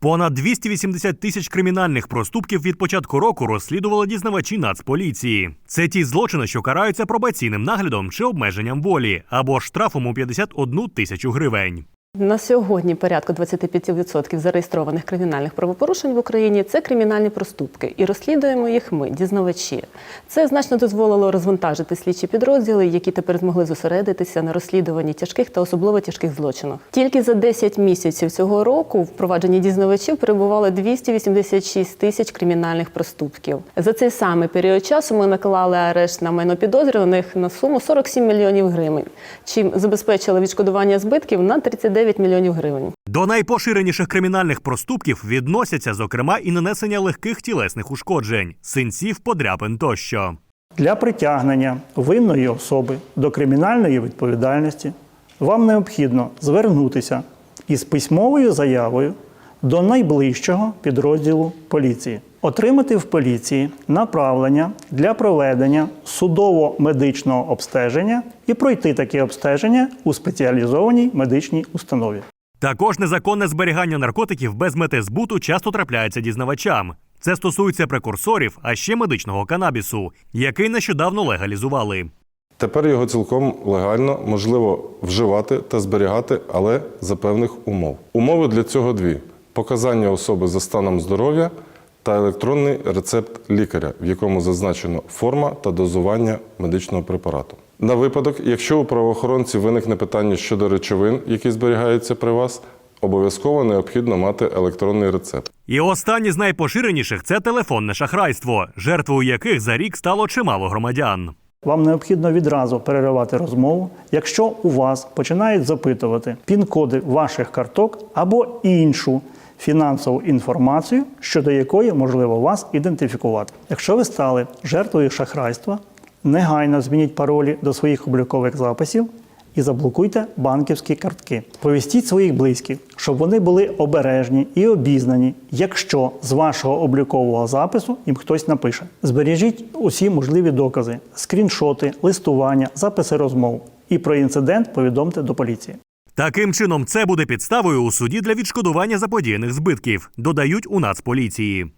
Понад 280 тисяч кримінальних проступків від початку року розслідували дізнавачі Нацполіції. Це ті злочини, що караються пробаційним наглядом чи обмеженням волі, або штрафом у 51 тисячу гривень. На сьогодні порядку 25% зареєстрованих кримінальних правопорушень в Україні це кримінальні проступки, і розслідуємо їх ми, дізнавачі. Це значно дозволило розвантажити слідчі підрозділи, які тепер змогли зосередитися на розслідуванні тяжких та особливо тяжких злочинах. Тільки за 10 місяців цього року в провадженні дізнавачів перебувало 286 тисяч кримінальних проступків. За цей самий період часу ми наклали арешт на майно підозрюваних на суму 47 мільйонів гривень, чим забезпечили відшкодування збитків на 39 мільйонів гривень. До найпоширеніших кримінальних проступків відносяться, зокрема, і нанесення легких тілесних ушкоджень, синців, подряпин тощо. Для притягнення винної особи до кримінальної відповідальності вам необхідно звернутися із письмовою заявою до найближчого підрозділу поліції, отримати в поліції направлення для проведення судово-медичного обстеження і пройти таке обстеження у спеціалізованій медичній установі. Також незаконне зберігання наркотиків без мети збуту часто трапляється дізнавачам. Це стосується прекурсорів, а ще медичного канабісу, який нещодавно легалізували. Тепер його цілком легально можливо вживати та зберігати, але за певних умов. Умови для цього дві: показання особи за станом здоров'я та електронний рецепт лікаря, в якому зазначено форма та дозування медичного препарату. На випадок, якщо у правоохоронців виникне питання щодо речовин, які зберігаються при вас, обов'язково необхідно мати електронний рецепт. І останні з найпоширеніших це телефонне шахрайство, жертвою яких за рік стало чимало громадян. Вам необхідно відразу переривати розмову, якщо у вас починають запитувати пін-коди ваших карток або іншу фінансову інформацію, щодо якої можливо вас ідентифікувати. Якщо ви стали жертвою шахрайства, негайно змініть паролі до своїх облікових записів і заблокуйте банківські картки. Повістіть своїх близьких, щоб вони були обережні і обізнані, якщо з вашого облікового запису їм хтось напише. Збережіть усі можливі докази, скріншоти, листування, записи розмов. І про інцидент повідомте до поліції. Таким чином, це буде підставою у суді для відшкодування заподіяних збитків, додають у Нацполіції.